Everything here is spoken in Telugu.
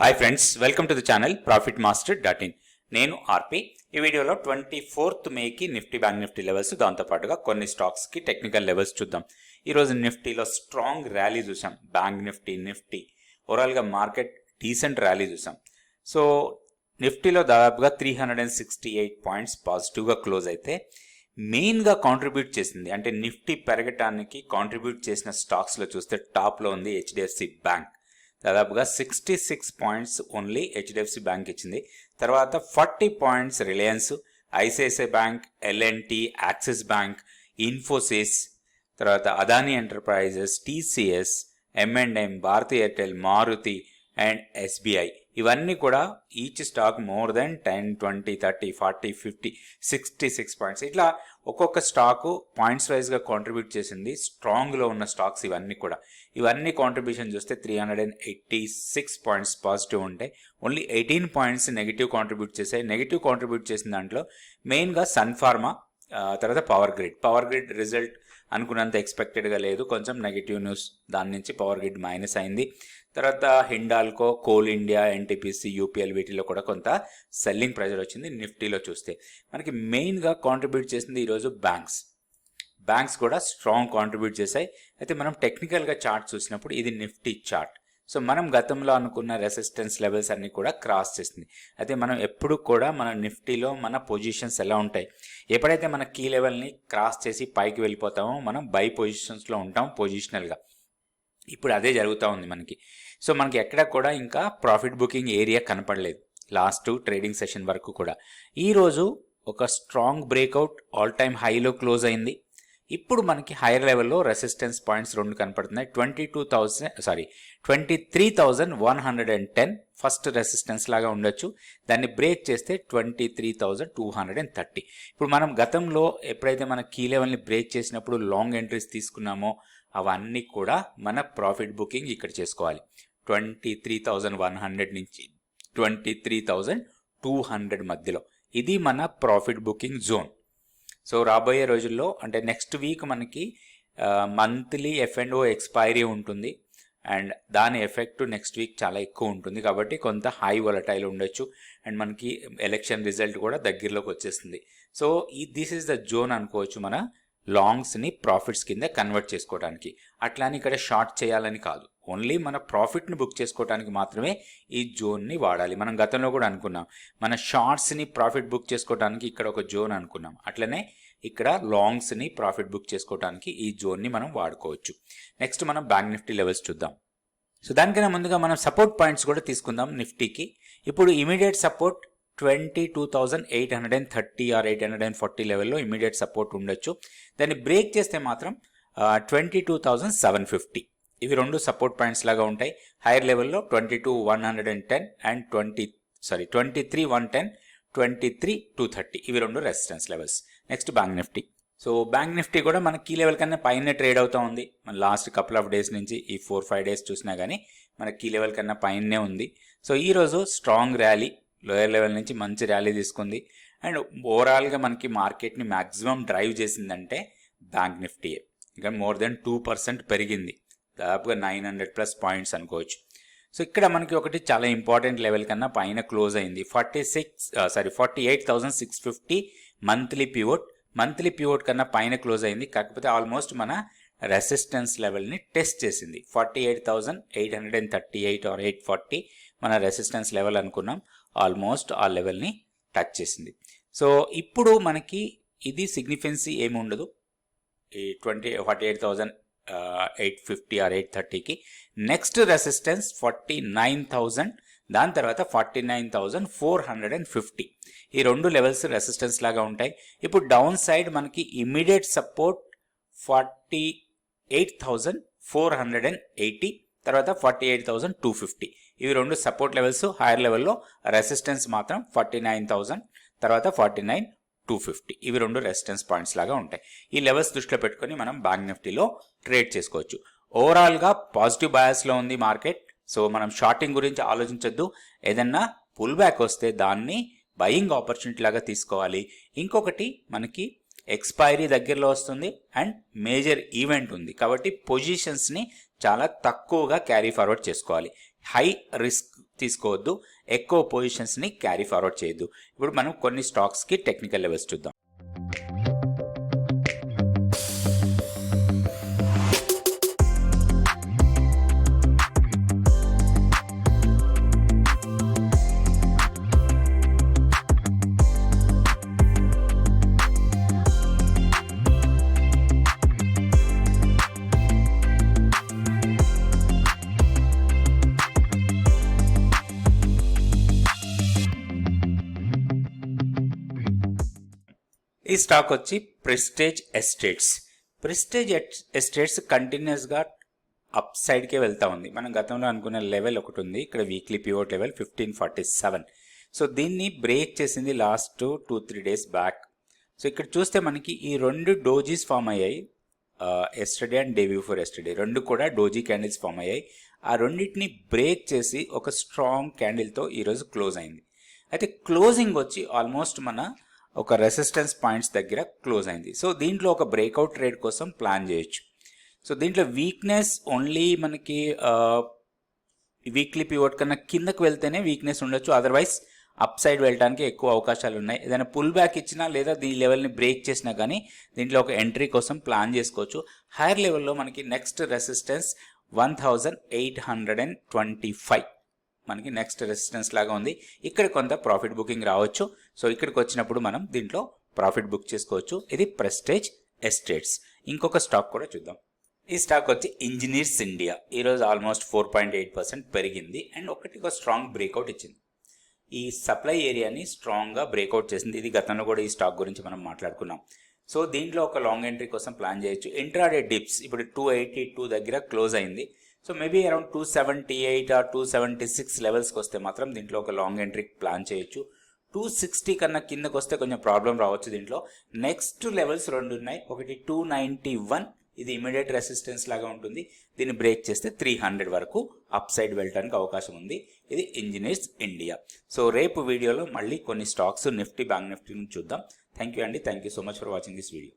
Hi friends welcome to the channel profit master dot in నేను ఆర్పి. ఈ వీడియోలో ట్వంటీ ఫోర్త్ మేకి నిఫ్టీ బ్యాంక్ నిఫ్టీ లెవెల్స్ దాంతోపాటుగా కొన్ని స్టాక్స్కి టెక్నికల్ లెవెల్స్ చూద్దాం. ఈరోజు నిఫ్టీలో స్ట్రాంగ్ ర్యాలీ చూసాం. బ్యాంక్ నిఫ్టీ నిఫ్టీ ఓవరాల్గా మార్కెట్ డీసెంట్ ర్యాలీ చూసాం. సో నిఫ్టీలో దాదాపుగా three hundred and sixty eight points పాజిటివ్గా క్లోజ్ అయితే మెయిన్గా కాంట్రిబ్యూట్ చేసింది. అంటే నిఫ్టీ పెరగటానికి కాంట్రిబ్యూట్ చేసిన స్టాక్స్లో చూస్తే టాప్లో ఉంది హెచ్డిఎఫ్సి బ్యాంక్ దాదాపుగా sixty six points only HDFC bank ఇచ్చింది. తర్వాత forty points Reliance ICICI bank L N T Axis bank Infosys తర్వాత Adani enterprises TCS M and M Bharti Airtel Maruti and SBI. ఇవన్నీ కూడా each stock more than ten twenty thirty forty fifty sixty six points. ఇట్లా ఒక్కొక్క స్టాకు పాయింట్స్ వైజ్గా కాంట్రిబ్యూట్ చేసింది. స్ట్రాంగ్లో ఉన్న స్టాక్స్ ఇవన్నీ కూడా. ఇవన్నీ కాంట్రిబ్యూషన్ చూస్తే three hundred and eighty six points positive ఉంటాయి. Only eighteen points negative contribute చేశాయి. నెగిటివ్ కాంట్రిబ్యూట్ చేసిన దాంట్లో మెయిన్గా సన్ ఫార్మా తర్వాత Power Grid. Power Grid result అనుకున్నంత ఎక్స్పెక్టెడ్గా లేదు. కొంచెం నెగిటివ్ న్యూస్ దాని నుంచి పవర్ గ్రిడ్ మైనస్ అయింది. తర్వాత Hindalco Coal India NTPC UPL వీటిలో కూడా కొంత సెల్లింగ్ ప్రెజర్ వచ్చింది. నిఫ్టీలో చూస్తే మనకి మెయిన్గా కాంట్రిబ్యూట్ చేసింది ఈరోజు బ్యాంక్స్ బ్యాంక్స్ కూడా స్ట్రాంగ్ కాంట్రిబ్యూట్ చేశాయి. అయితే మనం టెక్నికల్గా చార్ట్ చూసినప్పుడు ఇది నిఫ్టీ చార్ట్ సో మనం గతంలో అనుకున్న రెసిస్టెన్స్ లెవెల్స్ అన్నీ కూడా క్రాస్ చేసింది. అయితే మనం ఎప్పుడు కూడా మన నిఫ్టీలో మన పొజిషన్స్ ఎలా ఉంటాయి? ఎప్పుడైతే మన కీ లెవెల్ని క్రాస్ చేసి పైకి వెళ్ళిపోతామో మనం బై పొజిషన్స్లో ఉంటాం పొజిషనల్గా ఇప్పుడు అదే జరుగుతూ ఉంది మనకి. సో మనకి ఎక్కడ కూడా ఇంకా ప్రాఫిట్ బుకింగ్ ఏరియా కనపడలేదు. లాస్ట్ ట్రేడింగ్ సెషన్ వరకు కూడా. ఈరోజు ఒక స్ట్రాంగ్ బ్రేక్అవుట్ ఆల్ టైమ్ హైలో క్లోజ్ అయింది. ఇప్పుడు మనకి హైయర్ లెవెల్లో రెసిస్టెన్స్ పాయింట్స్ రెండు కనపడుతున్నాయి. Twenty two thousand sorry twenty three thousand one hundred and ten first resistance లాగా ఉండొచ్చు. దాన్ని బ్రేక్ చేస్తే twenty three thousand two hundred and thirty ఇప్పుడు మనం గతంలో ఎప్పుడైతే మన కీ లెవెల్ని బ్రేక్ చేసినప్పుడు లాంగ్ ఎంట్రీస్ తీసుకున్నామో అవన్నీ కూడా మన ప్రాఫిట్ బుకింగ్ ఇక్కడ చేసుకోవాలి. Twenty three thousand one hundred నుంచి twenty three thousand two hundred మధ్యలో. ఇది మన ప్రాఫిట్ బుకింగ్ జోన్ సో రాబోయే రోజుల్లో అంటే నెక్స్ట్ వీక్ మనకి monthly F and O expiry ఉంటుంది. అండ్ దాని ఎఫెక్ట్ నెక్స్ట్ వీక్ చాలా ఎక్కువ ఉంటుంది. కాబట్టి కొంత హై వొలటైల్ ఉండొచ్చు. అండ్ మనకి ఎలక్షన్ రిజల్ట్ కూడా దగ్గరలోకి వచ్చేస్తుంది. సో ఈ దిస్ ఈస్ ద జోన్ అనుకోవచ్చు మన లాంగ్స్ని ప్రాఫిట్స్ కింద కన్వర్ట్ చేసుకోవడానికి అట్లాని ఇక్కడ షార్ట్ చేయాలని కాదు. ఓన్లీ మన ప్రాఫిట్ని బుక్ చేసుకోవడానికి మాత్రమే ఈ జోన్ని వాడాలి. మనం గతంలో కూడా అనుకున్నాం. మన షార్ట్స్ని ప్రాఫిట్ బుక్ చేసుకోవడానికి ఇక్కడ ఒక జోన్ అనుకున్నాం. అట్లనే ఇక్కడ లాంగ్స్ని ప్రాఫిట్ బుక్ చేసుకోవడానికి ఈ జోన్ని మనం వాడుకోవచ్చు. నెక్స్ట్ మనం బ్యాంక్ నిఫ్టీ లెవెల్స్ చూద్దాం. సో దానికన్నా ముందుగా మనం సపోర్ట్ పాయింట్స్ కూడా తీసుకుందాం నిఫ్టీకి. ఇప్పుడు immediate support twenty two thousand eight hundred and thirty or eight hundred and forty లెవెల్లో ఇమీడియట్ సపోర్ట్ ఉండొచ్చు. దాన్ని బ్రేక్ చేస్తే మాత్రం twenty two thousand seven fifty. ఇవి రెండు సపోర్ట్ పాయింట్స్ లాగా ఉంటాయి. హైయర్ లెవెల్లో twenty two one hundred and ten and twenty sorry twenty three one ten twenty three two thirty. ఇవి రెండు resistance levels. Next bank Nifty. So bank Nifty కూడా మన కీ లెవెల్ కన్నా పైన ట్రేడ్ అవుతూ ఉంది. మన లాస్ట్ కపుల్ ఆఫ్ డేస్ నుంచి ఈ ఫోర్ ఫైవ్ డేస్ చూసినా కానీ మన కీ లెవెల్ కన్నా పైనే ఉంది. సో ఈరోజు స్ట్రాంగ్ ర్యాలీ లోయర్ లెవెల్ నుంచి మంచి ర్యాలీ తీసుకుంది. అండ్ ఓవరాల్గా మనకి మార్కెట్ని మ్యాక్సిమం డ్రైవ్ చేసిందంటే బ్యాంక్ నిఫ్టీయే ఇంకా మోర్ దెన్ టూ పర్సెంట్ పెరిగింది. దాదాపుగా నైన్ హండ్రెడ్ ప్లస్ పాయింట్స్ అనుకోవచ్చు. సో ఇక్కడ మనకి ఒకటి చాలా ఇంపార్టెంట్ లెవెల్ కన్నా పైన క్లోజ్ అయింది. Forty six sorry forty eight thousand six fifty monthly pivot. Monthly pivot కన్నా పైన క్లోజ్ అయింది. కాకపోతే ఆల్మోస్ట్ మన రెసిస్టెన్స్ లెవెల్ని టెస్ట్ చేసింది. Forty eight thousand eight hundred and thirty eight or eight forty మన రెసిస్టెన్స్ లెవెల్ అనుకున్నాం. ఆల్మోస్ట్ ఆ లెవెల్ని టచ్ చేసింది. సో ఇప్పుడు మనకి ఇది సిగ్నిఫెన్సీ ఏమి ఉండదు. ఈ twenty forty eight thousand eight fifty or eight థర్టీకి. Next resistance forty nine thousand దాని తర్వాత forty nine thousand four hundred and fifty. ఈ రెండు లెవెల్స్ రెసిస్టెన్స్ లాగా ఉంటాయి. ఇప్పుడు డౌన్ సైడ్ మనకి immediate support forty eight thousand four hundred and eighty తర్వాత forty eight thousand two fifty. ఇవి రెండు సపోర్ట్ లెవెల్స్ హైయర్ లెవెల్లో రెసిస్టెన్స్ మాత్రం ఫార్టీ నైన్ థౌజండ్ తర్వాత ఫార్టీ నైన్ టూ ఫిఫ్టీ ఇవి రెండు రెసిస్టెన్స్ పాయింట్స్ లాగా ఉంటాయి. ఈ లెవెల్స్ దృష్టిలో పెట్టుకొని మనం బ్యాంక్ నిఫ్టీలో ట్రేడ్ చేసుకోవచ్చు. ఓవరాల్గా పాజిటివ్ బయాస్లో ఉంది మార్కెట్ సో మనం షార్టింగ్ గురించి ఆలోచించొద్దు. ఏదన్నా పుల్ బ్యాక్ వస్తే దాన్ని బయింగ్ ఆపర్చునిటీ లాగా తీసుకోవాలి. ఇంకొకటి మనకి ఎక్స్పైరీ దగ్గరలో వస్తుంది అండ్ మేజర్ ఈవెంట్ ఉంది. కాబట్టి పొజిషన్స్ని చాలా తక్కువగా క్యారీ ఫార్వర్డ్ చేసుకోవాలి. హై రిస్క్ తీసుకోవద్దు. ఎక్కువ పొజిషన్స్ని క్యారీ ఫార్వర్డ్ చేయొద్దు. ఇప్పుడు మనం కొన్ని స్టాక్స్కి టెక్నికల్ లెవెల్స్ చూద్దాం. ఈ స్టాక్ వచ్చి ప్రెస్టేజ్ ఎస్టేట్స్. ప్రెస్టేజ్ ఎస్టేట్స్ కంటిన్యూస్గా అప్ సైడ్కే వెళ్తూ ఉంది. మనం గతంలో అనుకున్న లెవెల్ ఒకటి ఉంది. ఇక్కడ weekly pivot level fifteen forty seven. So దీన్ని బ్రేక్ చేసింది last two three days back. So ఇక్కడ చూస్తే మనకి ఈ రెండు డోజీస్ ఫామ్ అయ్యాయి. Yesterday and day before yesterday. రెండు కూడా డోజీ క్యాండిల్స్ ఫామ్ అయ్యాయి. ఆ రెండింటిని బ్రేక్ చేసి ఒక స్ట్రాంగ్ క్యాండిల్తో ఈరోజు క్లోజ్ అయింది. అయితే క్లోజింగ్ వచ్చి ఆల్మోస్ట్ మన ఒక రెసిస్టెన్స్ పాయింట్స్ దగ్గర క్లోజ్ అయింది. సో దీంట్లో ఒక బ్రేక్అవుట్ ట్రేడ్ కోసం ప్లాన్ చేయొచ్చు. సో దీంట్లో వీక్నెస్ ఓన్లీ మనకి వీక్లీ పివోట్ కన్నా కిందకు వెళ్తేనే వీక్నెస్ ఉండొచ్చు. అదర్వైజ్ అప్ సైడ్ వెళ్ళడానికి ఎక్కువ అవకాశాలు ఉన్నాయి. ఏదైనా పుల్ బ్యాక్ ఇచ్చినా లేదా దీని లెవెల్ని బ్రేక్ చేసినా కానీ దీంట్లో ఒక ఎంట్రీ కోసం ప్లాన్ చేసుకోవచ్చు. హైయర్ లెవెల్లో మనకి next resistance one thousand eight hundred and twenty five మనకి నెక్స్ట్ రెసిస్టెన్స్ లాగా ఉంది. ఇక్కడ కొంత ప్రాఫిట్ బుకింగ్ రావచ్చు. సో ఇక్కడికి వచ్చినప్పుడు మనం దీంట్లో ప్రాఫిట్ బుక్ చేసుకోవచ్చు. ఇది ప్రెస్టేజ్ ఎస్టేట్స్ ఇంకొక స్టాక్ కూడా చూద్దాం. ఈ స్టాక్ వచ్చి ఇంజనీర్స్ ఇండియా ఈరోజు almost four point eight percent పెరిగింది. అండ్ ఒకటి ఒక స్ట్రాంగ్ బ్రేక్అవుట్ ఇచ్చింది. ఈ సప్లై ఏరియాని స్ట్రాంగ్గా బ్రేక్అవుట్ చేసింది. ఇది గతంలో కూడా ఈ స్టాక్ గురించి మనం మాట్లాడుకున్నాం. సో దీంట్లో ఒక లాంగ్ ఎంట్రీ కోసం ప్లాన్ చేయొచ్చు. ఇంట్రాడే డిప్స్ ఇప్పుడు టూ ఎయిటీ టూ దగ్గర క్లోజ్ అయింది. So maybe around two seventy eight or two seventy six లెవెల్స్కి వస్తే మాత్రం దీంట్లో ఒక లాంగ్ ఎంట్రీ ప్లాన్ చేయొచ్చు టూ సిక్స్టీ కన్నా కిందకు వస్తే కొంచెం ప్రాబ్లం రావచ్చు దీంట్లో నెక్స్ట్ లెవెల్స్ రెండు ఉన్నాయి ఒకటి టూ నైంటీ వన్ ఇది ఇమీడియట్ రెసిస్టెన్స్ లాగా ఉంటుంది దీన్ని బ్రేక్ చేస్తే త్రీ హండ్రెడ్ వరకు అప్ సైడ్ వెళ్ళడానికి అవకాశం ఉంది ఇది ఇంజనీర్స్ ఇండియా సో రేపు వీడియోలో మళ్ళీ కొన్ని స్టాక్స్ నిఫ్టీ బ్యాంక్ నిఫ్టీ నుంచి చూద్దాం. థ్యాంక్ యూ అండి thank you so much for watching this video